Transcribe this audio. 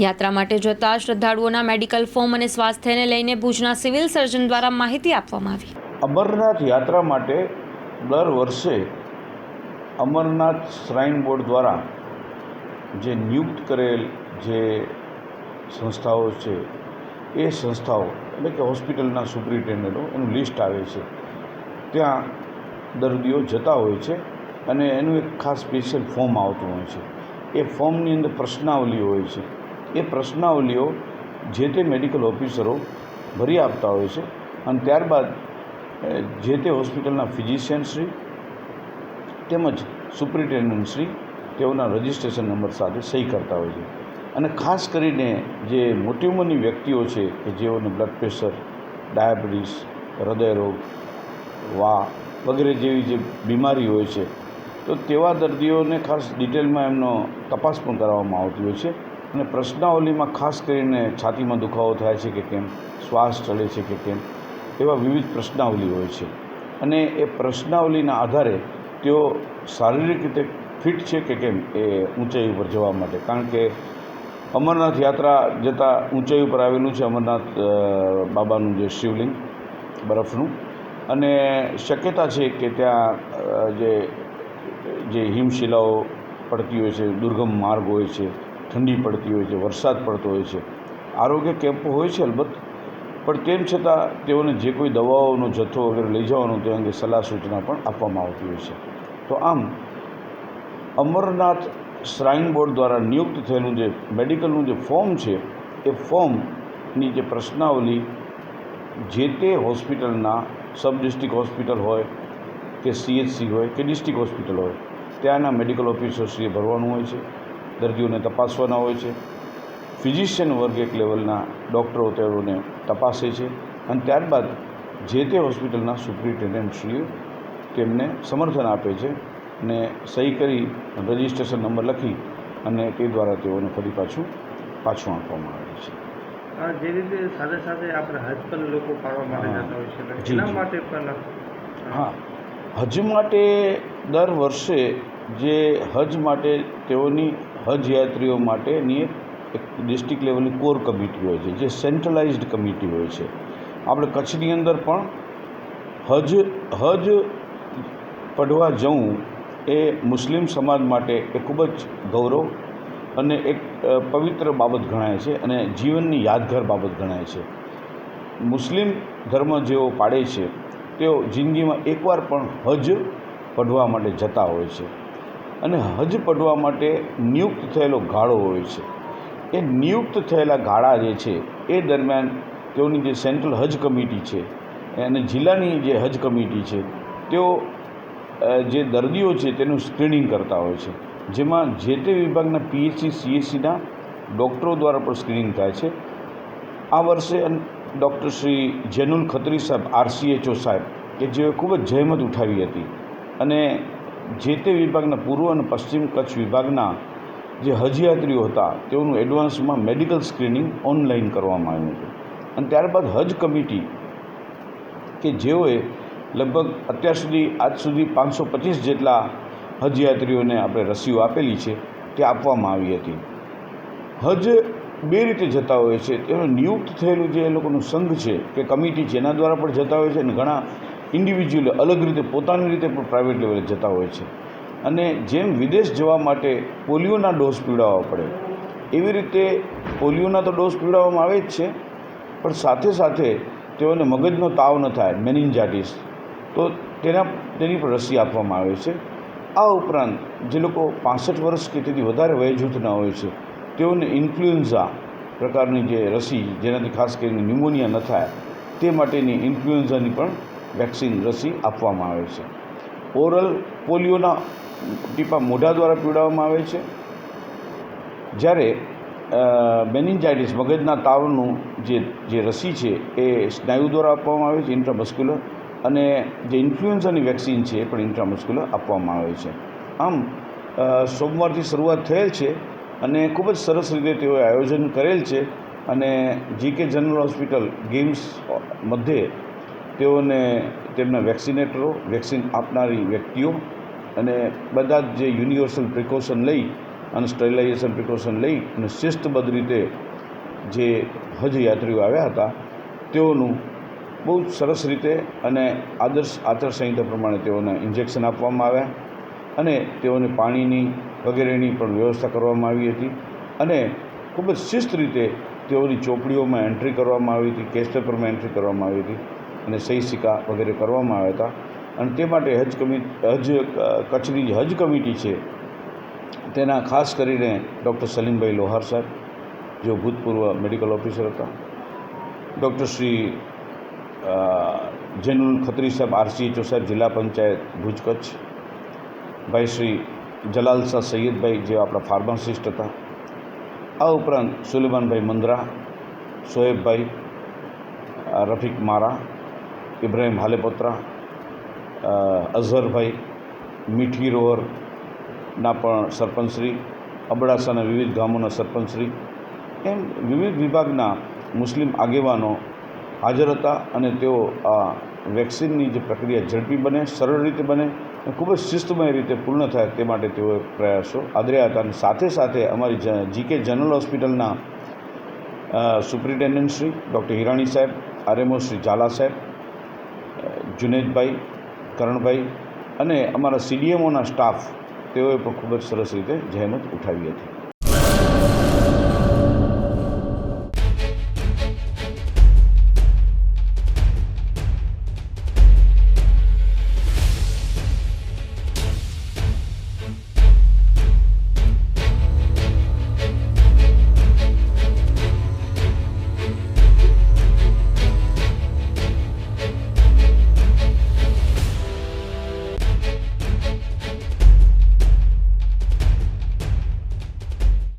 યાત્રા માટે જતા શ્રદ્ધાળુઓના મેડિકલ ફોર્મ અને સ્વાસ્થ્યને લઈને ભુજના સિવિલ સર્જન દ્વારા માહિતી આપવામાં આવી. અમરનાથ યાત્રા માટે દર વર્ષે અમરનાથ શ્રાઇન બોર્ડ દ્વારા જે નિયુક્ત કરેલ જે સંસ્થાઓ છે, એ સંસ્થાઓ એટલે કે હોસ્પિટલના સુપ્રિન્ટેન્ડન્ટો, એનું લિસ્ટ આવે છે. ત્યાં દર્દીઓ જતા હોય છે અને એનું એક ખાસ સ્પેશિયલ ફોર્મ આવતું હોય છે. એ ફોર્મની અંદર પ્રશ્નાવલી હોય છે. એ પ્રશ્નાવલીઓ જે તે મેડિકલ ઓફિસરો ભરી આપતા હોય છે અને ત્યારબાદ જે તે હોસ્પિટલના ફિઝિશિયનશ્રી તેમજ સુપ્રિન્ટેન્ડન્ટશ્રી તેઓના રજિસ્ટ્રેશન નંબર સાથે સહી કરતા હોય છે. અને ખાસ કરીને જે મોટી ઉંમરની વ્યક્તિઓ છે કે જેઓને બ્લડ પ્રેશર, ડાયાબિટીસ હૃદયરોગ વા વગેરે જેવી જે બીમારી હોય છે, તો તેવા દર્દીઓને ખાસ ડિટેલમાં એમનો તપાસ પણ કરવામાં આવતી હોય છે. અને પ્રશ્નાવલીમાં ખાસ કરીને છાતીમાં દુખાવો થાય છે કે કેમ, શ્વાસ ચડે છે કે કેમ, એવા વિવિધ પ્રશ્નાવલી હોય છે. અને એ પ્રશ્નાવલીના આધારે તેઓ શારીરિક રીતે ફિટ છે કે કેમ એ ઊંચાઈ ઉપર જવા માટે. કારણ કે અમરનાથ યાત્રા જતાં ઊંચાઈ ઉપર આવેલું છે અમરનાથ બાબાનું જે શિવલિંગ બરફનું. અને શક્યતા છે કે ત્યાં જે જે હિમશિલાઓ પડતી હોય છે, દુર્ગમ માર્ગ હોય છે ઠંડી પડતી હોય છે, વરસાદ પડતો હોય છે. આરોગ્ય કેમ્પો હોય છે અલબત્ત, પણ તેમ છતાં તેઓને જે કોઈ દવાઓનો જથ્થો વગેરે લઈ જવાનો તે અંગે સલાહ સૂચના પણ આપવામાં આવતી હોય છે. તો આમ, અમરનાથ શ્રાઇન બોર્ડ દ્વારા નિયુક્ત થયેલું જે મેડિકલનું જે ફોર્મ છે, એ ફોર્મની જે પ્રશ્નાવલી જે તે હોસ્પિટલના સબ ડિસ્ટ્રિક્ટ હોસ્પિટલ હોય, કે સીએચસી હોય, કે ડિસ્ટ્રિક્ટ હોસ્પિટલ હોય, ત્યાંના મેડિકલ ઓફિસર્સએ ભરવાનું હોય છે. દર્દીઓને તપાસવાના હોય છે. ફિઝિશિયન વર્ગ એક લેવલના ડૉક્ટરો તેઓને તપાસે છે અને ત્યારબાદ જે તે હોસ્પિટલના સુપ્રિન્ટેન્ડન્ટશ્રીઓ તેમને સમર્થન આપે છે અને સહી કરી રજિસ્ટ્રેશન નંબર લખી અને તે દ્વારા તેઓને ફરી પાછું પાછું આપવામાં આવે છે. જે રીતે સાથે સાથે આપણે હજ પણ લોકો પાડવા માટે જતા હોય છે એના માટે પણ હા. હજ માટે દર વર્ષે જે હજ માટે તેઓની હજ યાત્રીઓ માટેની એક ડિસ્ટ્રિક્ટ લેવલની કોર કમિટી હોય છે, જે સેન્ટ્રલાઇઝ્ડ કમિટી હોય છે. આપણે કચ્છની અંદર પણ હજ હજ પઢવા જવું એ મુસ્લિમ સમાજ માટે એ ખૂબ જ ગૌરવ અને એક પવિત્ર બાબત ગણાય છે અને જીવનની યાદગાર બાબત ગણાય છે. મુસ્લિમ ધર્મ જેઓ પાડે છે, તેઓ જિંદગીમાં એકવાર પણ હજ પઢવા માટે જતા હોય છે. અને હજ પઢવા માટે નિયુક્ત થયેલો ગાળો હોય છે. એ નિયુક્ત થયેલા ગાળા જે છે, એ દરમિયાન તેઓની જે સેન્ટ્રલ હજ કમિટી છે અને જિલ્લાની જે હજ કમિટી છે, તેઓ જે દર્દીઓ છે તેનું સ્ક્રીનિંગ કરતા હોય છે. જેમાં જે તે વિભાગના પીએચસી, સીએચસીના ડૉક્ટરો દ્વારા પણ સ્ક્રીનિંગ થાય છે. આ વર્ષે ડૉક્ટર શ્રી જેનુલ ખત્રી સાહેબ, આરસીએચઓ સાહેબ, કે જેઓએ ખૂબ જ જહેમત ઉઠાવી હતી. અને જે તે વિભાગના પૂર્વ અને પશ્ચિમ કચ્છ વિભાગના જે હજયાત્રીઓ હતા, તેઓનું એડવાન્સમાં મેડિકલ સ્ક્રીનિંગ ઓનલાઈન કરવામાં આવ્યું હતું. અને ત્યારબાદ હજ કમિટી કે જેઓએ લગભગ અત્યાર સુધી, આજ સુધી પાંચસો પચીસ જેટલા હજયાત્રીઓને આપણે રસીઓ આપેલી છે, તે આપવામાં આવી હતી. હજ બે રીતે જતા હોય છે. તેનું નિયુક્ત થયેલું જે એ લોકોનું સંઘ છે, કે કમિટી એના દ્વારા પણ જતા હોય છે અને ઘણા ઇન્ડિવિજ્યુઅલ અલગ રીતે પોતાની રીતે પણ પ્રાઇવેટ લેવલે જતા હોય છે. અને જેમ વિદેશ જવા માટે પોલિયોના ડોઝ પીવડાવવા પડે, એવી રીતે પોલિયોના તો ડોઝ પીવડાવવામાં આવે જ છે, પણ સાથે સાથે તેઓને મગજનો તાવ ન થાય મેનિન્જાઇટિસ તો તેના, તેની પણ રસી આપવામાં આવે છે. આ ઉપરાંત જે લોકો પાસઠ વર્ષ કે તેથી વધારે વયજૂથના હોય છે, તેઓને ઇન્ફ્લુએન્ઝા પ્રકારની જે રસી, જેનાથી ખાસ કરીને ન્યુમોનિયા ન થાય, તે માટેની ઇન્ફ્લુએન્ઝાની પણ વેક્સિન રસી આપવામાં આવે છે. ઓરલ પોલિયોના ટીપા મોઢા દ્વારા પીવડાવવામાં આવે છે. જ્યારે મેનિન્જાઇટિસ મગજના તાવનું જે જે રસી છે એ સ્નાયુ દ્વારા આપવામાં આવે છે, ઇન્ટ્રામસ્ક્યુલર, અને જે ઇન્ફ્લુએન્ઝાની વેક્સિન છે એ પણ ઇન્ટ્રામસ્ક્યુલર આપવામાં આવે છે. આમ સોમવારથી શરૂઆત થયેલ છે અને ખૂબ જ સરસ રીતે તેઓએ આયોજન કરેલ છે અને જીકે જનરલ હોસ્પિટલ ગેમ્સ મધ્યે તેઓને તેમના વેક્સિનેટરો, વેક્સિન આપનારી વ્યક્તિઓ અને બધા જ જે યુનિવર્સલ પ્રિકોશન લઈ અને સ્ટરીલાઇઝેશન પ્રિકોશન લઈ અને શિસ્તબદ્ધ રીતે જે હજ યાત્રીઓ આવ્યા હતા, તેઓનું બહુ સરસ રીતે અને આદર્શ આચારસંહિતા પ્રમાણે તેઓને ઇન્જેક્શન આપવામાં આવ્યા અને તેઓને પાણીની વગેરેની પણ વ્યવસ્થા કરવામાં આવી હતી અને ખૂબ જ શિસ્ત રીતે તેઓની ચોપડીઓમાં એન્ટ્રી કરવામાં આવી હતી, કેસ પેપરમાં એન્ટ્રી કરવામાં આવી હતી. અને સહી સિક્કા વગેરે કરવામાં આવ્યા હતા. અને તે માટે હજ કમિ, હજ કચ્છની જે હજ કમિટી છે, તેના ખાસ કરીને ડૉક્ટર સલીમભાઈ લોહાર સાહેબ, જેઓ ભૂતપૂર્વ મેડિકલ ઓફિસર હતા. ડૉક્ટર શ્રી જૈનુલ ખત્રી સાહેબ, આરસીએચઓ સાહેબ, જિલ્લા પંચાયત, ભુજ કચ્છ. ભાઈ શ્રી જલાલ શાહ સૈયદભાઈ જે આપણા ફાર્માસિસ્ટ હતા. આ ઉપરાંત સુલેમાનભાઈ મંદરા શોએબભાઈ રફીક મારા ઇબ્રાહિમ હાલેપોત્રા અઝહરભાઈ મીઠી રોહરના પણ સરપંચશ્રી, અબડાસાના વિવિધ ગામોના સરપંચશ્રી, એમ વિવિધ વિભાગના મુસ્લિમ આગેવાનો હાજર હતા અને તેઓ આ વેક્સિનની જે પ્રક્રિયા ઝડપી બને, સરળ રીતે બને અને ખૂબ જ શિસ્તમય રીતે પૂર્ણ થાય તે માટે તેઓએ પ્રયાસો આદર્યા હતા અને સાથે સાથે અમારી જીકે જનરલ હોસ્પિટલના સુપ્રિન્ટેન્ડન્ટ શ્રી ડૉક્ટર હિરાણી સાહેબ, આરએમઓ શ્રી ઝાલા સાહેબ જુનેદભાઈ, કરણભાઈ અને અમારા સીડીએમઓના સ્ટાફ, તેઓએ પણ ખૂબ જ સરસ રીતે જહેમત ઉઠાવી હતી.